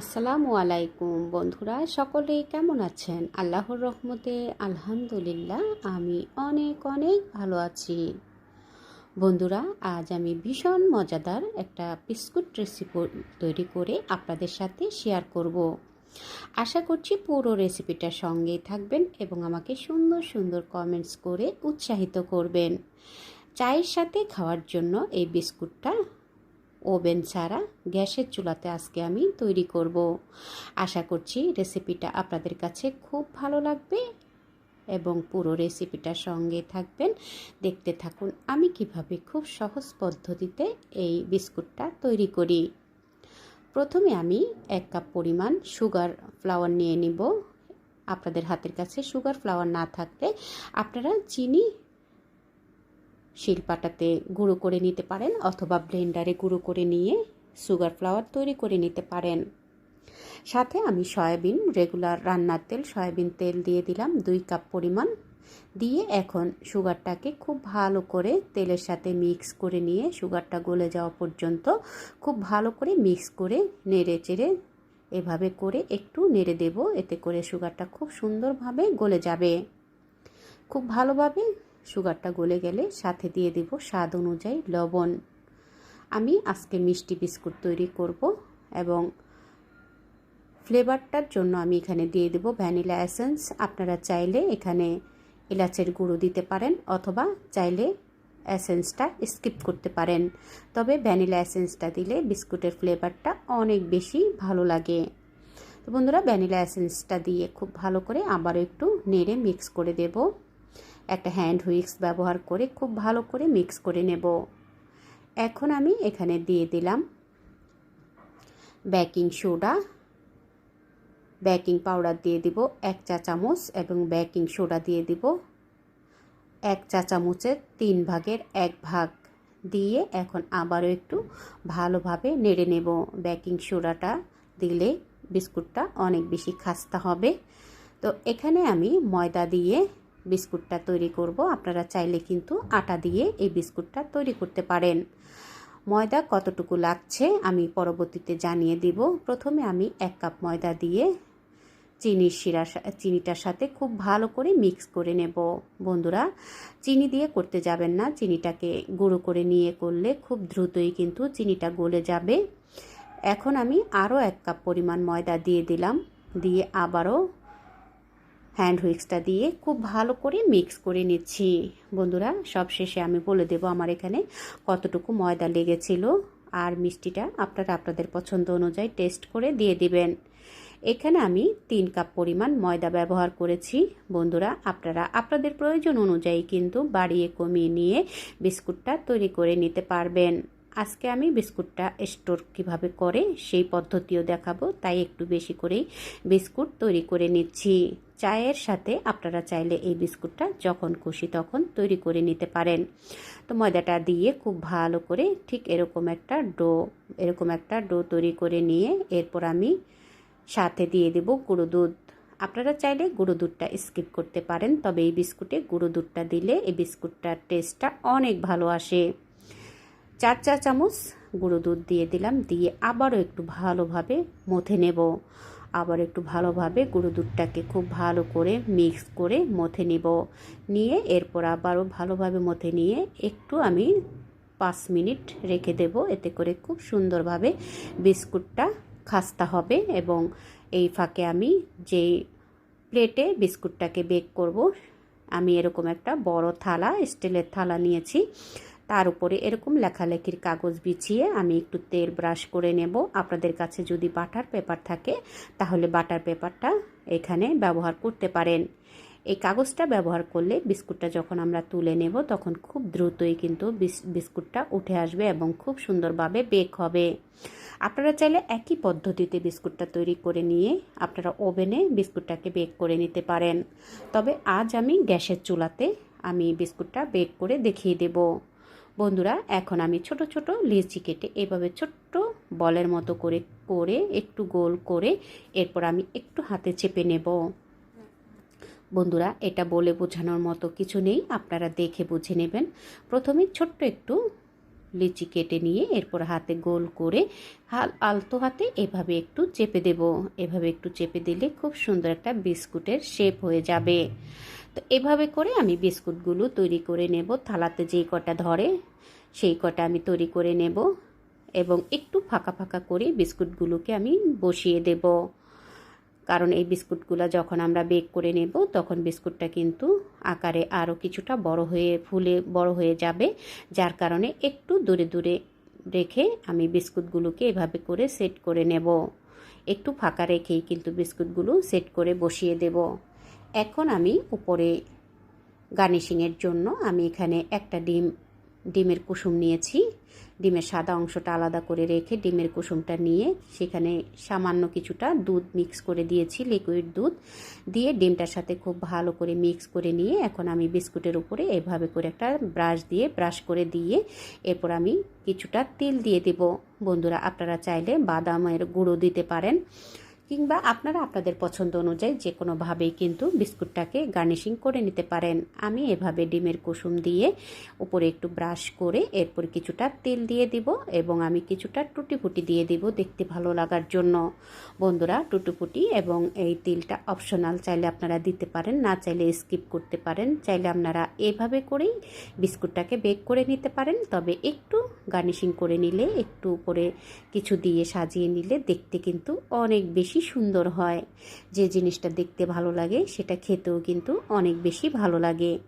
আসসালামু আলাইকুম বন্ধুরা সকলে কেমন আছেন? আল্লাহর রহমতে আলহামদুলিল্লাহ, আমি অনেক অনেক ভালো আছি। বন্ধুরা, আজ আমি ভীষণ মজাদার একটা বিস্কুট রেসিপি তৈরি করে আপনাদের সাথে শেয়ার করব। আশা করছি পুরো রেসিপিটা সঙ্গেই থাকবেন এবং আমাকে সুন্দর সুন্দর কমেন্টস করে উৎসাহিত করবেন। চায়ের সাথে খাওয়ার জন্য এই বিস্কুটটা ওভেন ছাড়া গ্যাসের চুলাতে আজকে আমি তৈরি করব। আশা করছি রেসিপিটা আপনাদের কাছে খুব ভালো লাগবে এবং পুরো রেসিপিটার সঙ্গে থাকবেন। দেখতে থাকুন আমি কীভাবে খুব সহজ পদ্ধতিতে এই বিস্কুটটা তৈরি করি। প্রথমে আমি এক কাপ পরিমাণ সুগার ফ্লাওয়ার নিয়ে নিব। আপনাদের হাতের কাছে সুগার ফ্লাওয়ার না থাকলে আপনারা চিনি শিলপাটাতে গুঁড়ো করে নিতে পারেন অথবা ব্লেন্ডারে গুঁড়ো করে নিয়ে সুগার ফ্লাওয়ার তৈরি করে নিতে পারেন। সাথে আমি সয়াবিন, রেগুলার রান্নার তেল, সয়াবিন তেল দিয়ে দিলাম দুই কাপ পরিমাণ। দিয়ে এখন সুগারটাকে খুব ভালো করে তেলের সাথে মিক্স করে নিয়ে সুগারটা গলে যাওয়া পর্যন্ত খুব ভালো করে মিক্স করে নেড়ে চেড়ে এভাবে করে একটু নেড়ে দেব, এতে করে সুগারটা খুব সুন্দরভাবে গলে যাবে। খুব ভালোভাবে সুগারটা গলে গেলে সাথে দিয়ে দেব স্বাদ অনুযায়ী লবণ। আমি আজকে মিষ্টি বিস্কুট তৈরি করব এবং ফ্লেভারটার জন্য আমি এখানে দিয়ে দেব ভ্যানিলা এসেন্স। আপনারা চাইলে এখানে এলাচের গুঁড়ো দিতে পারেন অথবা চাইলে এসেন্সটা স্কিপ করতে পারেন। তবে ভ্যানিলা এসেন্সটা দিলে বিস্কুটের ফ্লেভারটা অনেক বেশি ভালো লাগে। তো বন্ধুরা, ভ্যানিলা এসেন্সটা দিয়ে খুব ভালো করে আবারও একটু নেড়ে মিক্স করে দেবো। একটা হ্যান্ড হুইক্স ব্যবহার করে খুব ভালো করে মিক্স করে নেব। এখন আমি এখানে দিয়ে দিলাম বেকিং সোডা বেকিং পাউডার দিয়ে দিব এক চা চামচ এবং বেকিং সোডা দিয়ে দিব এক চা চামচের তিন ভাগের এক ভাগ। দিয়ে এখন আবারও একটু ভালোভাবে নেড়ে নেব। বেকিং সোডাটা দিলে বিস্কুটটা অনেক বেশি খাস্তা হবে। তো এখানে আমি ময়দা দিয়ে বিস্কুটটা তৈরি করব। আপনারা চাইলে কিন্তু আটা দিয়ে এই বিস্কুটটা তৈরি করতে পারেন। ময়দা কতটুকু লাগছে আমি পরবর্তীতে জানিয়ে দিব। প্রথমে আমি এক কাপ ময়দা দিয়ে চিনির শিরা চিনিটার সাথে খুব ভালো করে মিক্স করে নেব। বন্ধুরা, চিনি দিয়ে করতে যাবেন না। চিনিটাকে গুঁড়ো করে নিয়ে করলে খুব দ্রুতই কিন্তু চিনিটা গলে যাবে। এখন আমি আরও এক কাপ পরিমাণ ময়দা দিয়ে দিলাম। দিয়ে আবারও হ্যান্ড হুইক্সটা দিয়ে খুব ভালো করে মিক্স করে নিচ্ছি। বন্ধুরা সব শেষে আমি বলে দেব আমার এখানে কতটুকু ময়দা লেগেছিল আর মিষ্টিটা আপনারা আপনাদের পছন্দ অনুযায়ী টেস্ট করে দিয়ে দিবেন। এখানে আমি তিন কাপ পরিমাণ ময়দা ব্যবহার করেছি। বন্ধুরা, আপনারা আপনাদের প্রয়োজন অনুযায়ী কিন্তু বাড়িয়ে কমিয়ে নিয়ে বিস্কুটটা তৈরি করে নিতে পারবেন। আজকে আমি বিস্কুটটা স্টোর কীভাবে করে সেই পদ্ধতিও দেখাবো, তাই একটু বেশি করেই বিস্কুট তৈরি করে নিচ্ছি। চায়ের সাথে আপনারা চাইলে এই বিস্কুটটা যখন খুশি তখন তৈরি করে নিতে পারেন। তো ময়দাটা দিয়ে খুব ভালো করে ঠিক এরকম একটা ডো, এরকম একটা ডো তৈরি করে নিয়ে এরপর আমি সাথে দিয়ে দেব গুঁড়ো দুধ। আপনারা চাইলে গুঁড়ো দুধটা স্কিপ করতে পারেন, তবে এই বিস্কুটে গুঁড়ো দুধটা দিলে এই বিস্কুটটার টেস্টটা অনেক ভালো আসে। চার চা চামচ গুঁড়ো দুধ দিয়ে দিলাম, দিয়ে আবারও একটু ভালোভাবে মথে নেব। আবার একটু ভালোভাবে গুঁড়ো দুধটাকে খুব ভালো করে মিক্স করে মথে নিব। নিয়ে এরপর আবারও ভালোভাবে মথে নিয়ে একটু আমি পাঁচ মিনিট রেখে দেব, এতে করে খুব সুন্দরভাবে বিস্কুটটা খাস্তা হবে এবং এই ফাঁকে আমি যেই প্লেটে বিস্কুটটাকে বেক করব, আমি এরকম একটা বড় থালা, স্টিলের থালা নিয়েছি। তার উপরে এরকম লেখালেখির কাগজ বিছিয়ে আমি একটু তেল ব্রাশ করে নেব। আপনাদের কাছে যদি বাটার পেপার থাকে, তাহলে বাটার পেপারটা এখানে ব্যবহার করতে পারেন। এই কাগজটা ব্যবহার করলে বিস্কুটটা যখন আমরা তুলে নেব, তখন খুব দ্রুতই কিন্তু বিস্কুটটা উঠে আসবে এবং খুব সুন্দরভাবে বেক হবে। আপনারা চাইলে একই পদ্ধতিতে বিস্কুটটা তৈরি করে নিয়ে আপনারা ওভেনে বিস্কুটটাকে বেক করে নিতে পারেন। তবে আজ আমি গ্যাসের চুলাতে আমি বিস্কুটটা বেক করে দেখিয়ে দেবো। বন্ধুরা, এখন আমি ছোট ছোট লিচি কেটে এভাবে ছোট্ট বলের মতো করে করে একটু গোল করে এরপর আমি একটু হাতে চেপে নেব। বন্ধুরা, এটা বলে বোঝানোর মতো কিছু নেই, আপনারা দেখে বুঝে নেবেন। প্রথমে ছোট্ট একটু লিচি কেটে নিয়ে এরপর হাতে গোল করে হাল, আলতো হাতে এভাবে একটু চেপে দেব। এভাবে একটু চেপে দিলে খুব সুন্দর একটা বিস্কুটের শেপ হয়ে যাবে। তো এভাবে করে আমি বিস্কুটগুলো তৈরি করে নেব। থালাতে যেই কটা ধরে, সেই কটা আমি তৈরি করে নেব এবং একটু ফাঁকা ফাঁকা করে বিস্কুটগুলোকে আমি বসিয়ে দেব। কারণ এই বিস্কুটগুলো যখন আমরা বেক করে নেব, তখন বিস্কুটটা কিন্তু আকারে আরও কিছুটা বড় হয়ে, ফুলে বড় হয়ে যাবে। যার কারণে একটু দূরে দূরে রেখে আমি বিস্কুটগুলোকে এভাবে করে সেট করে নেব। একটু ফাঁকা রেখেই কিন্তু বিস্কুটগুলো সেট করে বসিয়ে দেব। এখন আমি উপরে গার্নিশিংয়ের জন্য আমি এখানে একটা ডিম, ডিমের কুসুম নিয়েছি। ডিমের সাদা অংশটা আলাদা করে রেখে ডিমের কুসুমটা নিয়ে সেখানে সামান্য কিছুটা দুধ মিক্স করে দিয়েছি লিকুইড দুধ। দিয়ে ডিমটার সাথে খুব ভালো করে মিক্স করে নিয়ে এখন আমি বিস্কুটের উপরে এভাবে করে একটা ব্রাশ দিয়ে ব্রাশ করে দিয়ে এরপর আমি কিছুটা তেল দিয়ে দেব। বন্ধুরা, আপনারা চাইলে বাদামের গুঁড়ো দিতে পারেন। কিংবা আপনারা আপনাদের পছন্দ অনুযায়ী যে কোনোভাবেই কিন্তু বিস্কুটটাকে গার্নিশিং করে নিতে পারেন। আমি এভাবে ডিমের কুসুম দিয়ে উপরে একটু ব্রাশ করে এরপর কিছুটা তেল দিয়ে দিব এবং আমি কিছুটা টুটিপুটি দিয়ে দিব দেখতে ভালো লাগার জন্য। বন্ধুরা টুটিপুটি এবং এই তেলটা অপশনাল চাইলে আপনারা দিতে পারেন, না চাইলে স্কিপ করতে পারেন। চাইলে আপনারা এভাবে করেই বিস্কুটটাকে বেক করে নিতে পারেন, তবে একটু গার্নিশিং করে নিলে, একটু উপরে কিছু দিয়ে সাজিয়ে নিলে দেখতে কিন্তু অনেক বেশি সুন্দর হয়। যে জিনিসটা দেখতে ভালো লাগে, সেটা খেতেও কিন্তু অনেক বেশি ভালো লাগে।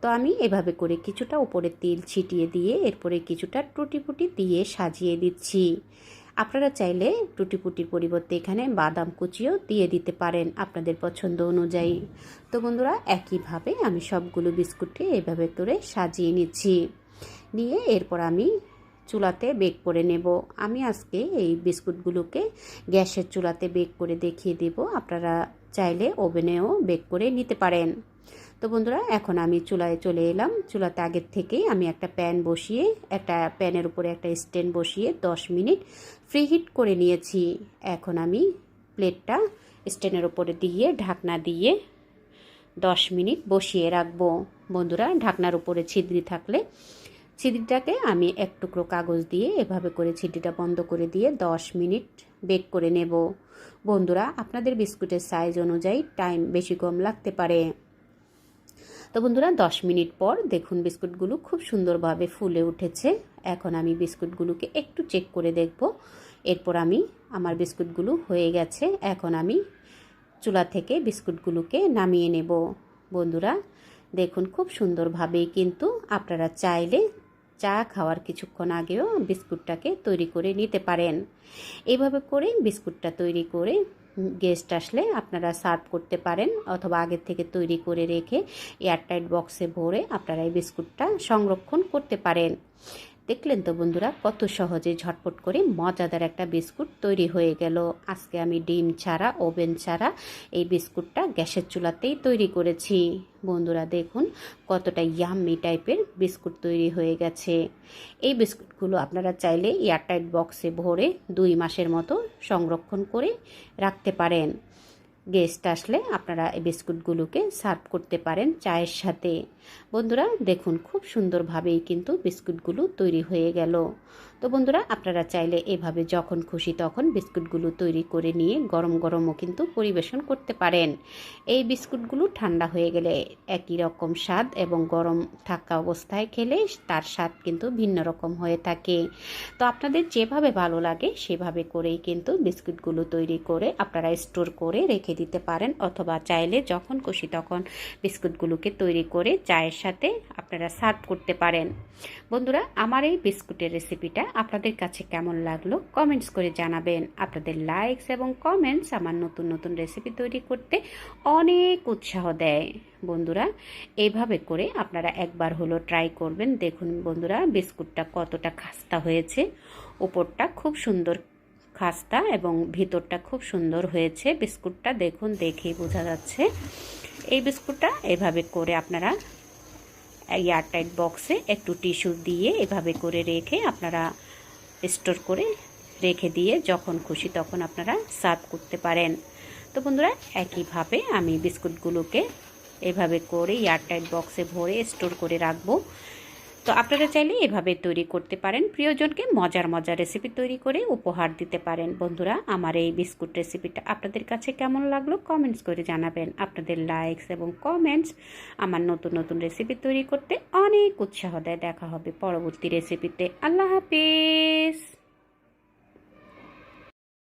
তো আমি এভাবে করে কিছুটা উপরে তেল ছিটিয়ে দিয়ে, এরপরে কিছুটা টুটিপুটি দিয়ে সাজিয়ে দিচ্ছি। আপনারা চাইলে টুটিপুটির পরিবর্তে এখানে বাদাম কুচিও দিয়ে দিতে পারেন আপনাদের পছন্দ অনুযায়ী। তো বন্ধুরা, একইভাবে আমি সবগুলো বিস্কুটকে এভাবে করে সাজিয়ে নিচ্ছি। নিয়ে এরপর আমি চুলাতে বেক করে নেব। আমি আজকে এই বিস্কুটগুলোকে গ্যাসের চুলাতে বেক করে দেখিয়ে দেব। আপনারা চাইলে ওভেনেও বেক করে নিতে পারেন। তো বন্ধুরা, এখন আমি চুলায় চলে এলাম। চুলাতে আগের থেকেই আমি একটা প্যান বসিয়ে, একটা প্যানের উপরে একটা স্ট্যান্ড বসিয়ে 10 মিনিট ফ্রি হিট করে নিয়েছি। এখন আমি প্লেটটা স্ট্যান্ডের উপরে দিয়ে, ঢাকনা দিয়ে 10 মিনিট বসিয়ে রাখব। বন্ধুরা, ঢাকনার উপরে ছিদ্রি থাকলে ছিদ্রিটাকে আমি এক টুকরো কাগজ দিয়ে এভাবে করে ছিদ্রিটা বন্ধ করে দিয়ে 10 মিনিট বেক করে নেব। বন্ধুরা, আপনাদের বিস্কুটের সাইজ অনুযায়ী টাইম বেশি কম লাগতে পারে। তো বন্ধুরা 10 মিনিট পর দেখুন বিস্কুটগুলো খুব সুন্দরভাবে ফুলে উঠেছে। এখন আমি বিস্কুটগুলোকে একটু চেক করে দেখব। এরপর আমি আমার বিস্কুটগুলো হয়ে গেছে। এখন আমি চুলা থেকে বিস্কুটগুলোকে নামিয়ে নেব। বন্ধুরা, দেখুন খুব সুন্দরভাবেই কিন্তু আপনারা চাইলে চা খাওয়ার কিছুক্ষণ আগেও বিস্কুটটাকে তৈরি করে নিতে পারেন। এইভাবে করে বিস্কুটটা তৈরি করে গেস্ট আসলে আপনারা সার্ভ করতে পারেন অথবা আগের থেকে তৈরি করে রেখে এয়ারটাইট বক্সে ভরে আপনারা এই বিস্কুটটা সংরক্ষণ করতে পারেন। দেখলেন তো বন্ধুরা, কত সহজে ঝটপট করে মজাদার একটা বিস্কুট তৈরি হয়ে গেল। আজকে আমি ডিম ছাড়া, ওভেন ছাড়া এই বিস্কুটটা গ্যাসের চুলাতেই তৈরি করেছি। বন্ধুরা, দেখুন কতটা ইয়াম্মি টাইপের বিস্কুট তৈরি হয়ে গেছে। এই বিস্কুটগুলো আপনারা চাইলে এয়ারটাইট বক্সে ভরে দুই মাসের মতো সংরক্ষণ করে রাখতে পারেন। গেস্ট আসলে আপনারা এই বিস্কুটগুলোকে সার্ভ করতে পারেন চায়ের সাথে। বন্ধুরা, দেখুন খুব সুন্দরভাবেই কিন্তু বিস্কুটগুলো তৈরি হয়ে গেল। তো বন্ধুরা, আপনারা চাইলে এভাবে যখন খুশি তখন বিস্কুটগুলো তৈরি করে নিয়ে গরম গরমও কিন্তু পরিবেশন করতে পারেন। এই বিস্কুটগুলো ঠান্ডা হয়ে গেলে একই রকম স্বাদ এবং গরম থাকা অবস্থায় খেলে তার স্বাদ কিন্তু ভিন্ন রকম হয়ে থাকে। তো আপনাদের যেভাবে ভালো লাগে সেভাবে করেই কিন্তু বিস্কুটগুলো তৈরি করে আপনারা স্টোর করে রেখে দিতে পারেন অথবা চাইলে যখন খুশি তখন বিস্কুটগুলোকে তৈরি করে চায়ের সাথে আপনারা সার্ভ করতে পারেন। বন্ধুরা, আমার এই বিস্কুটের রেসিপিটা আপনাদের কাছে কেমন লাগল কমেন্টস করে জানাবেন। আপনাদের লাইকস এবং কমেন্টস আমার নতুন নতুন রেসিপি তৈরি করতে অনেক উৎসাহ দেয়। বন্ধুরা, এইভাবে করে আপনারা একবার হলো ট্রাই করবেন। দেখুন বন্ধুরা, বিস্কুটটা কতটা খাস্তা হয়েছে। ওপরটা খুব সুন্দর খাস্তা এবং ভিতরটা খুব সুন্দর হয়েছে। বিস্কুটটা দেখুন, দেখেই বোঝা যাচ্ছে। এই বিস্কুটটা এভাবে করে আপনারা এয়ারটাইট বক্সে একটু টিস্যু দিয়ে এভাবে করে রেখে আপনারা স্টোর করে রেখে দিয়ে যখন খুশি তখন আপনারা সার্ভ করতে পারেন। তো বন্ধুরা, একইভাবে আমি বিস্কুটগুলোকে এভাবে করে এয়ারটাইট বক্সে ভরে স্টোর করে রাখব। তো আপনারা চাইলে এভাবে তৈরি করতে পারেন। প্রিয়জনকে মজার মজার রেসিপি তৈরি করে উপহার দিতে পারেন। বন্ধুরা, আমার এই বিস্কুট রেসিপিটা আপনাদের কাছে কেমন লাগল কমেন্টস করে জানাবেন। আপনাদের লাইকস এবং কমেন্টস আমার নতুন নতুন রেসিপি তৈরি করতে অনেক উৎসাহ দেয়। দেখা হবে পরবর্তী রেসিপিতে আল্লাহ হাফিজ!